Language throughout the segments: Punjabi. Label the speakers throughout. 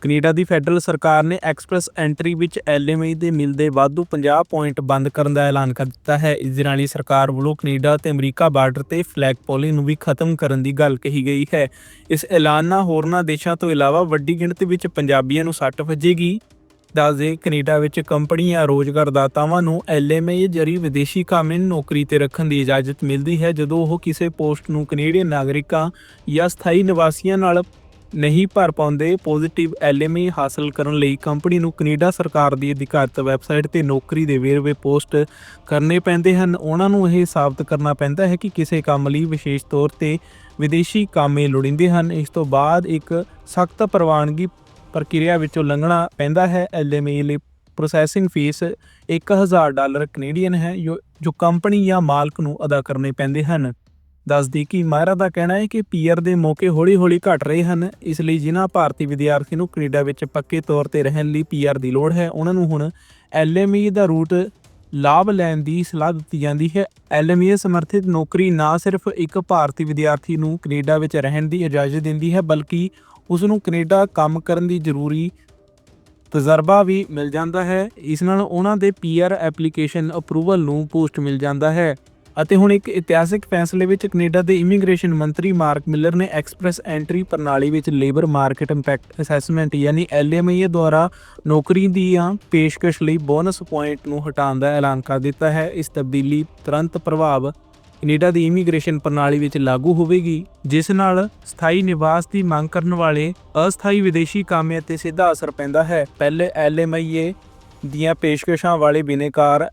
Speaker 1: ਕੈਨੇਡਾ ਦੀ ਫੈਡਰਲ ਸਰਕਾਰ ਨੇ ਐਕਸਪ੍ਰੈਸ ਐਂਟਰੀ ਵਿੱਚ ਐਲਐਮਆਈ ਦੇ ਮਿਲ ਦੇ ਵਾਧੂ 50 ਪੁਆਇੰਟ ਬੰਦ ਕਰਨ ਦਾ ਐਲਾਨ ਕਰ ਦਿੱਤਾ ਹੈ। ਇਸ ਦੇ ਨਾਲ ਹੀ ਸਰਕਾਰ ਵੱਲੋਂ ਕੈਨੇਡਾ ਤੇ ਅਮਰੀਕਾ ਬਾਰਡਰ ਤੇ ਫਲੈਗ ਪੋਲਿੰਗ ਨੂੰ ਵੀ ਖਤਮ ਕਰਨ ਦੀ ਗੱਲ ਕਹੀ ਗਈ ਹੈ। ਇਸ ਐਲਾਨ ਨਾਲ ਹੋਰਨਾਂ ਦੇਸ਼ਾਂ ਤੋਂ ਇਲਾਵਾ ਵੱਡੀ ਗਿਣਤੀ ਵਿੱਚ ਪੰਜਾਬੀਆਂ ਨੂੰ ਸੱਟ ਵੱਜੇਗੀ। ਦੱਸਦੇ ਕੈਨੇਡਾ ਵਿੱਚ ਕੰਪਨੀਆਂ ਰੋਜ਼ਗਾਰਦਾਤਾਵਾਂ ਨੂੰ ਐਲਐਮਆਈ ਜਰੀ ਵਿਦੇਸ਼ੀ ਕਾਮਿਆਂ ਨੂੰ ਨੌਕਰੀ ਤੇ ਰੱਖਣ ਦੀ ਇਜਾਜ਼ਤ ਮਿਲਦੀ ਹੈ। ਜਦੋਂ ਉਹ ਕਿਸੇ ਪੋਸਟ ਨੂੰ ਕੈਨੇਡੀਅਨ ਨਾਗਰਿਕਾਂ ਜਾਂ ਸਥਾਈ ਨਿਵਾਸੀਆਂ ਨਾਲ ਨਹੀਂ ਭਰ ਪਾਉਂਦੇ ਪੋਜ਼ਿਟਿਵ ਐਲਐਮਆਈ ਹਾਸਲ ਕਰਨ ਲਈ ਕੰਪਨੀ ਨੂੰ ਕੈਨੇਡਾ ਸਰਕਾਰ ਦੀ ਅਧਿਕਾਰਤ ਵੈਬਸਾਈਟ ਤੇ ਨੌਕਰੀ ਦੇ ਵੇਰਵੇ ਪੋਸਟ ਕਰਨੇ ਪੈਂਦੇ ਹਨ। ਉਹਨਾਂ ਨੂੰ ਇਹ ਸਾਬਤ ਕਰਨਾ ਪੈਂਦਾ ਹੈ ਕਿ ਕਿਸੇ ਕੰਮ ਲਈ ਵਿਸ਼ੇਸ਼ ਤੌਰ ਤੇ ਵਿਦੇਸ਼ੀ ਕਾਮੇ ਲੋੜੀਂਦੇ ਹਨ। ਇਸ ਤੋਂ ਬਾਅਦ ਇੱਕ ਸਖਤ ਪ੍ਰਵਾਨਗੀ ਪ੍ਰਕਿਰਿਆ ਵਿੱਚੋਂ ਲੰਘਣਾ ਪੈਂਦਾ ਹੈ। ਐਲਐਮਆਈ ਲਈ ਪ੍ਰੋਸੈਸਿੰਗ ਫੀਸ 1000 ਡਾਲਰ ਕੈਨੇਡੀਅਨ ਹੈ, ਜੋ ਜੋ ਕੰਪਨੀ ਜਾਂ ਮਾਲਕ ਨੂੰ ਅਦਾ ਕਰਨੇ ਪੈਂਦੇ ਹਨ। ਦੱਸਦੀ ਕਿ ਮਾਇਰਾ ਦਾ ਕਹਿਣਾ ਹੈ ਕਿ ਪੀਆਰ ਦੇ ਮੌਕੇ ਹੌਲੀ-ਹੌਲੀ ਘਟ ਰਹੇ ਹਨ, ਇਸ ਲਈ ਜਿਨ੍ਹਾਂ ਭਾਰਤੀ ਵਿਦਿਆਰਥੀ ਨੂੰ ਕੈਨੇਡਾ ਵਿੱਚ ਪੱਕੇ ਤੌਰ ਤੇ ਰਹਿਣ ਲਈ ਪੀਆਰ ਦੀ ਲੋੜ ਹੈ, ਉਹਨਾਂ ਨੂੰ ਹੁਣ ਐਲਐਮਈ ਦਾ ਰੂਟ ਲਾਭ ਲੈਣ ਦੀ ਸਲਾਹ ਦਿੱਤੀ ਜਾਂਦੀ ਹੈ। ਐਲਐਮਈ ਸਮਰਥਿਤ ਨੌਕਰੀ ਨਾ ਸਿਰਫ ਇੱਕ ਭਾਰਤੀ ਵਿਦਿਆਰਥੀ ਨੂੰ ਕੈਨੇਡਾ ਵਿੱਚ ਰਹਿਣ ਦੀ ਇਜਾਜ਼ਤ ਦਿੰਦੀ ਹੈ, ਬਲਕਿ ਉਸ ਨੂੰ ਕੈਨੇਡਾ ਕੰਮ ਕਰਨ ਦੀ ਜ਼ਰੂਰੀ ਤਜਰਬਾ ਵੀ ਮਿਲ ਜਾਂਦਾ ਹੈ। ਇਸ ਨਾਲ ਉਹਨਾਂ ਦੇ ਪੀਆਰ ਐਪਲੀਕੇਸ਼ਨ ਅਪਰੂਵਲ ਨੂੰ ਪੋਸਟ ਮਿਲ ਜਾਂਦਾ ਹੈ। ਅਤੇ ਹੁਣ ਇੱਕ ਇਤਿਹਾਸਿਕ ਫੈਸਲੇ ਵਿੱਚ ਕੈਨੇਡਾ ਦੇ ਇਮੀਗ੍ਰੇਸ਼ਨ ਮੰਤਰੀ ਮਾਰਕ ਮਿਲਰ ਨੇ ਐਕਸਪ੍ਰੈਸ ਐਂਟਰੀ ਪ੍ਰਣਾਲੀ ਵਿੱਚ ਲੇਬਰ ਮਾਰਕੀਟ ਇੰਪੈਕਟ ਅਸੈਸਮੈਂਟ ਯਾਨੀ ਐਲਐਮਆਈ ਦੁਆਰਾ ਨੌਕਰੀ ਦੀਆਂ ਪੇਸ਼ਕਸ਼ ਲਈ ਬੋਨਸ ਪੁਆਇੰਟ ਨੂੰ ਹਟਾਉਣ ਦਾ ਐਲਾਨ ਕਰ ਦਿੱਤਾ ਹੈ। ਇਸ ਤਬਦੀਲੀ ਤੁਰੰਤ ਪ੍ਰਭਾਵ ਕੈਨੇਡਾ ਦੀ ਇਮੀਗ੍ਰੇਸ਼ਨ ਪ੍ਰਣਾਲੀ ਵਿੱਚ ਲਾਗੂ ਹੋਵੇਗੀ, ਜਿਸ ਨਾਲ ਸਥਾਈ ਨਿਵਾਸ ਦੀ ਮੰਗ ਕਰਨ ਵਾਲੇ ਅਸਥਾਈ ਵਿਦੇਸ਼ੀ ਕਾਮਿਆਂ ਤੇ ਸਿੱਧਾ ਅਸਰ ਪੈਂਦਾ ਹੈ। ਪਹਿਲੇ ਐਲਐਮਆਈਏ ਦੀਆਂ ਪੇਸ਼ਕਸ਼ਾਂ ਵਾਲੇ ਬਿਨੇਕਾਰ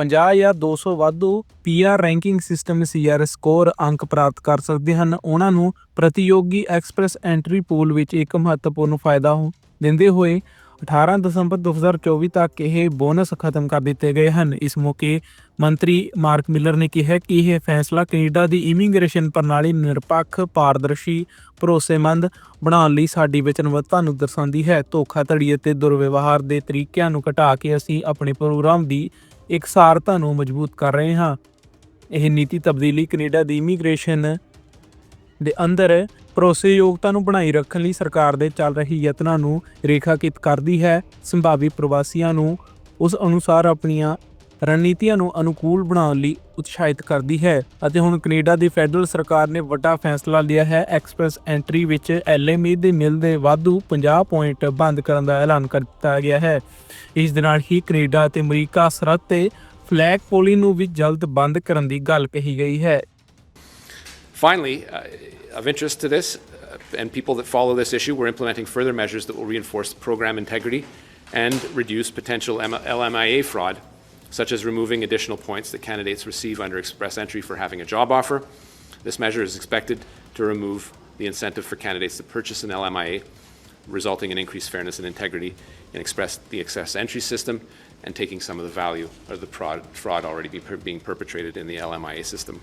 Speaker 1: 50 ਜਾਂ 200 ਵਾਧੂ PR ranking system CR score ਅੰਕ ਪ੍ਰਾਪਤ ਕਰ ਸਕਦੇ ਹਨ। ਉਹਨਾਂ ਨੂੰ ਪ੍ਰਤੀਯੋਗੀ ਐਕਸਪ੍ਰੈਸ ਐਂਟਰੀ ਪੂਲ ਵਿੱਚ ਇੱਕ ਮਹੱਤਵਪੂਰਨ ਫਾਇਦਾ ਦਿੰਦੇ ਹੋਏ 18 ਦਸੰਬਰ 2024 ਤੱਕ ਇਹ ਬੋਨਸ ਖਤਮ ਕਰ ਦਿੱਤੇ ਗਏ ਹਨ। ਇਸ ਮੌਕੇ ਮੰਤਰੀ ਮਾਰਕ ਮਿਲਰ ਨੇ ਕਿਹਾ ਕਿ ਇਹ ਫੈਸਲਾ ਕੈਨੇਡਾ ਦੀ ਇਮੀਗ੍ਰੇਸ਼ਨ ਪ੍ਰਣਾਲੀ ਨਿਰਪੱਖ, ਪਾਰਦਰਸ਼ੀ, ਭਰੋਸੇਮੰਦ ਬਣਾਉਣ ਲਈ ਸਾਡੀ ਵਚਨਬੱਧਤਾ ਨੂੰ ਦਰਸਾਉਂਦੀ ਹੈ। ਧੋਖਾਧੜੀ ਅਤੇ ਦੁਰਵਿਵਹਾਰ ਦੇ ਤਰੀਕਿਆਂ ਨੂੰ ਘਟਾ ਕੇ ਅਸੀਂ ਆਪਣੇ ਪ੍ਰੋਗਰਾਮ ਦੀ ਇਕਸਾਰਤਾ ਨੂੰ ਮਜ਼ਬੂਤ ਕਰ ਰਹੇ ਹਾਂ। ਇਹ ਨੀਤੀ ਤਬਦੀਲੀ ਕੈਨੇਡਾ ਦੀ ਇਮੀਗ੍ਰੇਸ਼ਨ ਦੇ ਅੰਦਰ ਭਰੋਸੇਯੋਗਤਾ ਨੂੰ ਬਣਾਈ ਰੱਖਣ ਲਈ ਸਰਕਾਰ ਦੇ ਚੱਲ ਰਹੀ ਯਤਨਾਂ ਨੂੰ ਰੇਖਾਕਿਤ ਕਰਦੀ ਹੈ। ਸੰਭਾਵੀ ਪ੍ਰਵਾਸੀਆਂ ਨੂੰ ਉਸ ਅਨੁਸਾਰ ਆਪਣੀਆਂ ਰਣਨੀਤੀਆਂ ਨੂੰ ਅਨੁਕੂਲ ਬਣਾਉਣ ਲਈ ਉਤਸ਼ਾਹਿਤ ਕਰਦੀ ਹੈ ਅਤੇ ਹੁਣ ਕੈਨੇਡਾ ਦੀ ਫੈਡਰਲ ਸਰਕਾਰ ਨੇ ਵੱਡਾ ਫੈਸਲਾ ਲਿਆ ਹੈ ਐਕਸਪ੍ਰੈਸ ਐਂਟਰੀ ਵਿੱਚ ਐਲਐਮਈ ਦੇ ਮਿਲ ਦੇ ਵਾਧੂ 50 ਪੁਆਇੰਟ ਬੰਦ ਕਰਨ ਦਾ ਐਲਾਨ ਕਰ ਦਿੱਤਾ ਗਿਆ ਹੈ ਇਸ ਦੇ ਨਾਲ ਹੀ ਕੈਨੇਡਾ ਅਤੇ ਅਮਰੀਕਾ ਸਰਹੱਦ ਤੇ ਫਲੈਗ ਪੋਲੀ ਨੂੰ ਵੀ ਜਲਦ ਬੰਦ ਕਰਨ ਦੀ ਗੱਲ ਕਹੀ ਗਈ ਹੈ
Speaker 2: Finally, uh, of interest to this, uh, and people that follow this issue, we're implementing further measures that will reinforce program integrity and reduce potential M- LMIA fraud, such as removing additional points that candidates receive under express entry for having a job offer. This measure is expected to remove the incentive for candidates to purchase an LMIA, resulting in increased fairness and integrity in express, the express entry system and taking some of the value of the fraud, already be, being perpetrated in the LMIA system.